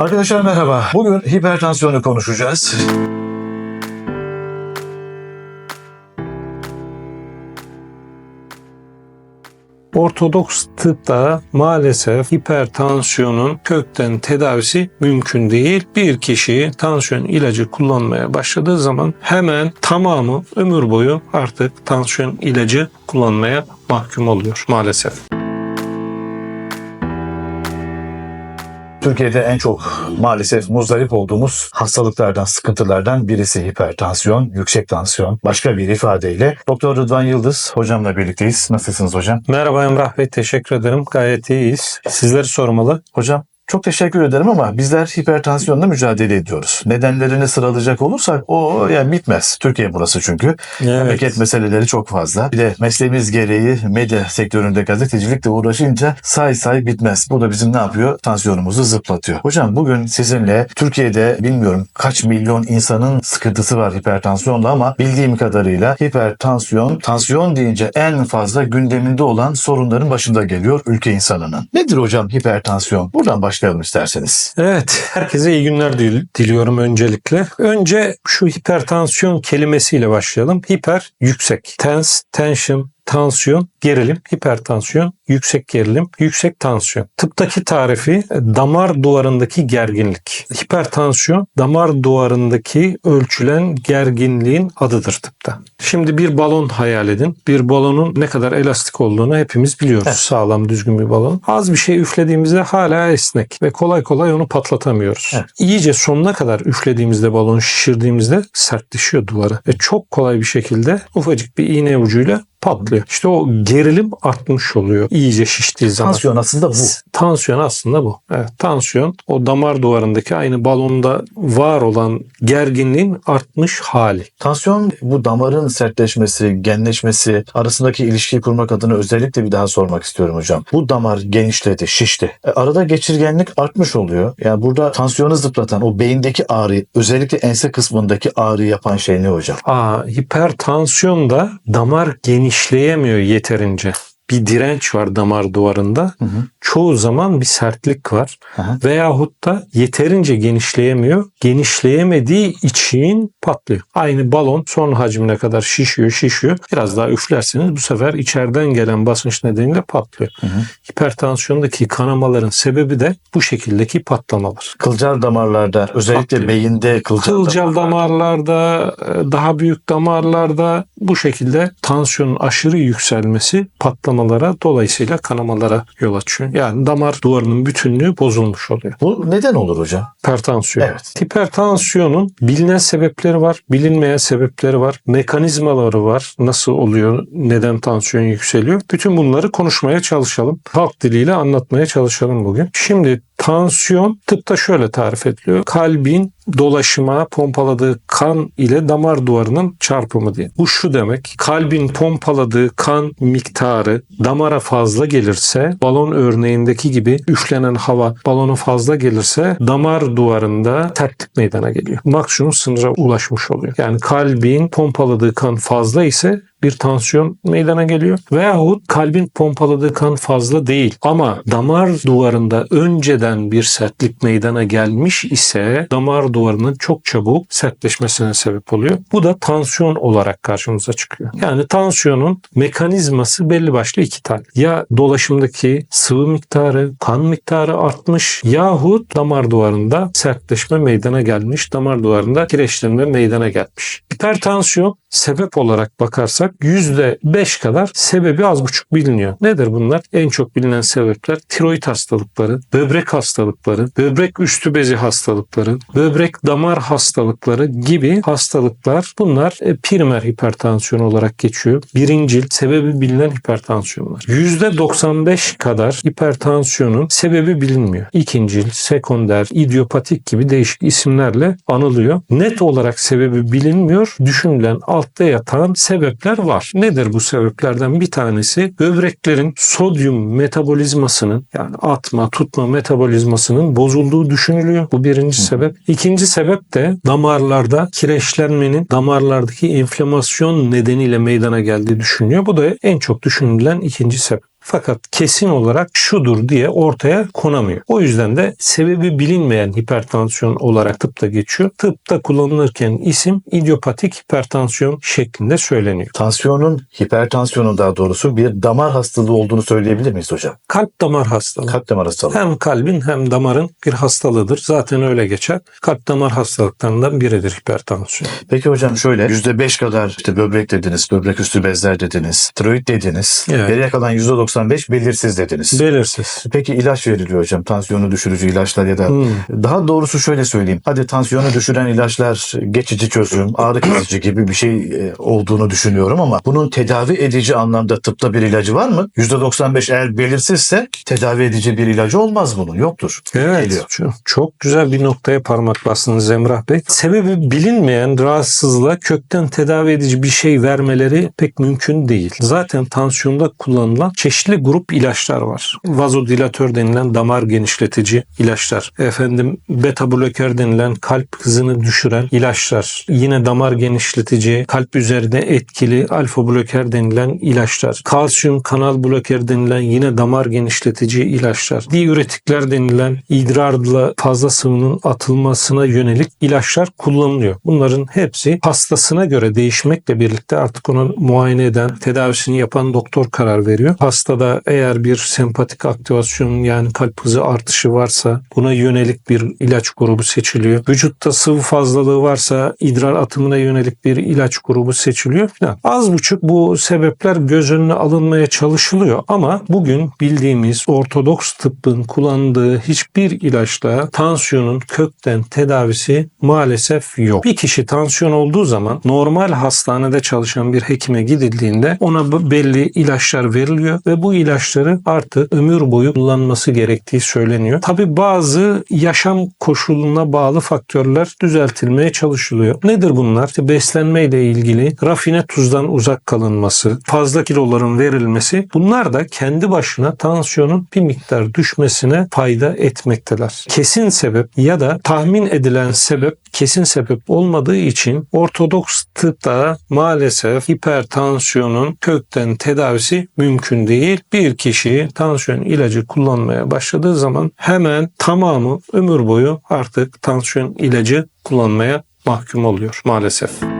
Arkadaşlar merhaba. Bugün hipertansiyonu konuşacağız. Ortodoks tıpta maalesef hipertansiyonun kökten tedavisi mümkün değil. Bir kişi tansiyon ilacı kullanmaya başladığı zaman hemen tamamı ömür boyu artık tansiyon ilacı kullanmaya mahkum oluyor maalesef. Türkiye'de en çok maalesef muzdarip olduğumuz hastalıklardan, sıkıntılardan birisi hipertansiyon, yüksek tansiyon. Başka bir ifadeyle Doktor Rıdvan Yıldız hocamla birlikteyiz. Nasılsınız hocam? Merhaba Emrah Bey, teşekkür ederim. Gayet iyiyiz. Sizleri sormalı. Hocam çok teşekkür ederim ama bizler hipertansiyonla mücadele ediyoruz. Nedenlerini sıralayacak olursak o yani bitmez. Türkiye burası çünkü. Memleket meseleleri çok fazla. Bir de mesleğimiz gereği medya sektöründe gazetecilikle uğraşınca say say bitmez. Bu da bizim ne yapıyor? Tansiyonumuzu zıplatıyor. Hocam bugün sizinle Türkiye'de bilmiyorum kaç milyon insanın sıkıntısı var hipertansiyonla ama bildiğim kadarıyla hipertansiyon, tansiyon deyince en fazla gündeminde olan sorunların başında geliyor ülke insanının. Nedir hocam hipertansiyon? Buradan başlayalım isterseniz. Evet, herkese iyi günler dil- diliyorum öncelikle. Önce şu hipertansiyon kelimesiyle başlayalım. Hiper, yüksek. Tens, tension, tansiyon, gerilim, hipertansiyon, yüksek gerilim, yüksek tansiyon. Tıptaki tarifi e, damar duvarındaki gerginlik. Hipertansiyon damar duvarındaki ölçülen gerginliğin adıdır tıpta. Şimdi bir balon hayal edin. Bir balonun ne kadar elastik olduğunu hepimiz biliyoruz. Evet. Sağlam, düzgün bir balon. Az bir şey üflediğimizde hala esnek ve kolay kolay onu patlatamıyoruz. Evet. İyice sonuna kadar üflediğimizde balonu şişirdiğimizde sertleşiyor duvara ve çok kolay bir şekilde ufacık bir iğne ucuyla patlıyor. İşte o gerilim artmış oluyor iyice şiştiği zaman. Tansiyon aslında bu. Tansiyon aslında bu. Evet, tansiyon o damar duvarındaki aynı balonda var olan gerginliğin artmış hali. Tansiyon bu damarın sertleşmesi, genleşmesi arasındaki ilişkiyi kurmak adına özellikle bir daha sormak istiyorum hocam. Bu damar genişledi, şişti. E, arada geçirgenlik artmış oluyor. Yani burada tansiyonu zıplatan o beyindeki ağrı, özellikle ense kısmındaki ağrı yapan şey ne hocam? Aa, hipertansiyonda damar genişleyemiyor yeterince. Bir direnç var damar duvarında. Hı hı. Çoğu zaman bir sertlik var. Hı hı. Veyahut da yeterince genişleyemiyor. Genişleyemediği için patlıyor. Aynı balon son hacmine kadar şişiyor, şişiyor. Biraz daha üflerseniz bu sefer içeriden gelen basınç nedeniyle patlıyor. Hı hı. Hipertansiyondaki kanamaların sebebi de bu şekildeki patlamalar. Kılcal damarlarda, özellikle Patlıyor. beyinde kılcal, Kılcal damarlarda. damarlarda, e, daha büyük damarlarda bu şekilde tansiyonun aşırı yükselmesi patlamalara dolayısıyla kanamalara yol açıyor. Yani damar duvarının bütünlüğü bozulmuş oluyor. Bu neden olur hocam? Hipertansiyon. Evet. Hipertansiyonun bilinen sebepleri var, bilinmeyen sebepleri var, mekanizmaları var. Nasıl oluyor, neden tansiyon yükseliyor? Bütün bunları konuşmaya çalışalım. Halk diliyle anlatmaya çalışalım bugün. Şimdi tansiyon tıpta şöyle tarif ediliyor. Kalbin dolaşıma pompaladığı kan ile damar duvarının çarpımı diye. Bu şu demek. Kalbin pompaladığı kan miktarı damara fazla gelirse balon örneğindeki gibi üflenen hava balona fazla gelirse damar duvarında sertlik meydana geliyor. Maksimum sınıra ulaşmış oluyor. Yani kalbin pompaladığı kan fazla ise bir tansiyon meydana geliyor. Veyahut kalbin pompaladığı kan fazla değil ama damar duvarında önceden bir sertlik meydana gelmiş ise damar duvarının çok çabuk sertleşmesine sebep oluyor. Bu da tansiyon olarak karşımıza çıkıyor. Yani tansiyonun mekanizması belli başlı iki tane. Ya dolaşımdaki sıvı miktarı, kan miktarı artmış yahut damar duvarında sertleşme meydana gelmiş, damar duvarında kireçlenme meydana gelmiş. Hipertansiyon sebep olarak bakarsak %5 kadar sebebi az buçuk biliniyor. Nedir bunlar? En çok bilinen sebepler tiroid hastalıkları, böbrek hastalıkları, böbrek üstü bezi hastalıkları, böbrek damar hastalıkları gibi hastalıklar bunlar e, primer hipertansiyon olarak geçiyor. Birincil sebebi bilinen hipertansiyonlar. %95 kadar hipertansiyonun sebebi bilinmiyor. İkincil, sekonder, idiopatik gibi değişik isimlerle anılıyor. Net olarak sebebi bilinmiyor. Düşünülen altta yatan sebepler var. Nedir bu sebeplerden bir tanesi? Böbreklerin sodyum metabolizmasının yani atma, tutma metabolizmasının bozulduğu düşünülüyor. Bu birinci sebep. İkinci sebep de damarlarda kireçlenmenin damarlardaki enflamasyon nedeniyle meydana geldiği düşünülüyor. Bu da en çok düşünülen ikinci sebep. Fakat kesin olarak şudur diye ortaya konamıyor. O yüzden de sebebi bilinmeyen hipertansiyon olarak tıpta geçiyor. Tıpta kullanılırken isim idiopatik hipertansiyon şeklinde söyleniyor. Tansiyonun, hipertansiyonun daha doğrusu bir damar hastalığı olduğunu söyleyebilir miyiz hocam? Kalp damar hastalığı. Kalp damar hastalığı. Hem kalbin hem damarın bir hastalığıdır. Zaten öyle geçer. Kalp damar hastalıklarından biridir hipertansiyon. Peki hocam şöyle %5 kadar işte böbrek dediniz, böbrek üstü bezler dediniz, tiroid dediniz. Evet. Geriye kalan %95 belirsiz dediniz. Belirsiz. Peki ilaç veriliyor hocam. Tansiyonu düşürücü ilaçlar ya da Hmm. daha doğrusu şöyle söyleyeyim. Hadi tansiyonu düşüren ilaçlar geçici çözüm, ağrı kesici gibi bir şey e, olduğunu düşünüyorum ama bunun tedavi edici anlamda tıpta bir ilacı var mı? %95 eğer belirsizse tedavi edici bir ilacı olmaz bunun. Yoktur. Evet. Geliyor. Çok, çok güzel bir noktaya parmak bastınız Emrah Bey. Sebebi bilinmeyen rahatsızlığa kökten tedavi edici bir şey vermeleri pek mümkün değil. Zaten tansiyonda kullanılan çeşitli grup ilaçlar var. Vazodilatör denilen damar genişletici ilaçlar. Efendim beta bloker denilen kalp hızını düşüren ilaçlar. Yine damar genişletici, kalp üzerinde etkili alfa bloker denilen ilaçlar. Kalsiyum kanal bloker denilen yine damar genişletici ilaçlar. Diüretikler denilen idrarla fazla sıvının atılmasına yönelik ilaçlar kullanılıyor. Bunların hepsi hastasına göre değişmekle birlikte artık onu muayene eden, tedavisini yapan doktor karar veriyor. Hastada eğer bir sempatik aktivasyon yani kalp hızı artışı varsa buna yönelik bir ilaç grubu seçiliyor. Vücutta sıvı fazlalığı varsa idrar atımına yönelik bir ilaç grubu seçiliyor falan. Az buçuk bu sebepler göz önüne alınmaya çalışılıyor ama bugün bildiğimiz ortodoks tıbbın kullandığı hiçbir ilaçla tansiyonun kökten tedavisi maalesef yok. Bir kişi tansiyon olduğu zaman normal hastanede çalışan bir hekime gidildiğinde ona belli ilaçlar veriliyor ve bu ilaçları artık ömür boyu kullanması gerektiği söyleniyor. Tabi bazı yaşam koşuluna bağlı faktörler düzeltilmeye çalışılıyor. Nedir bunlar? İşte beslenme ile ilgili rafine tuzdan uzak kalınması, fazla kiloların verilmesi bunlar da kendi başına tansiyonun bir miktar düşmesine fayda etmekteler. Kesin sebep ya da tahmin edilen sebep kesin sebep olmadığı için ortodoks tıpta maalesef hipertansiyonun kökten tedavisi mümkün değil. Bir kişi tansiyon ilacı kullanmaya başladığı zaman hemen tamamı ömür boyu artık tansiyon ilacı kullanmaya mahkum oluyor maalesef.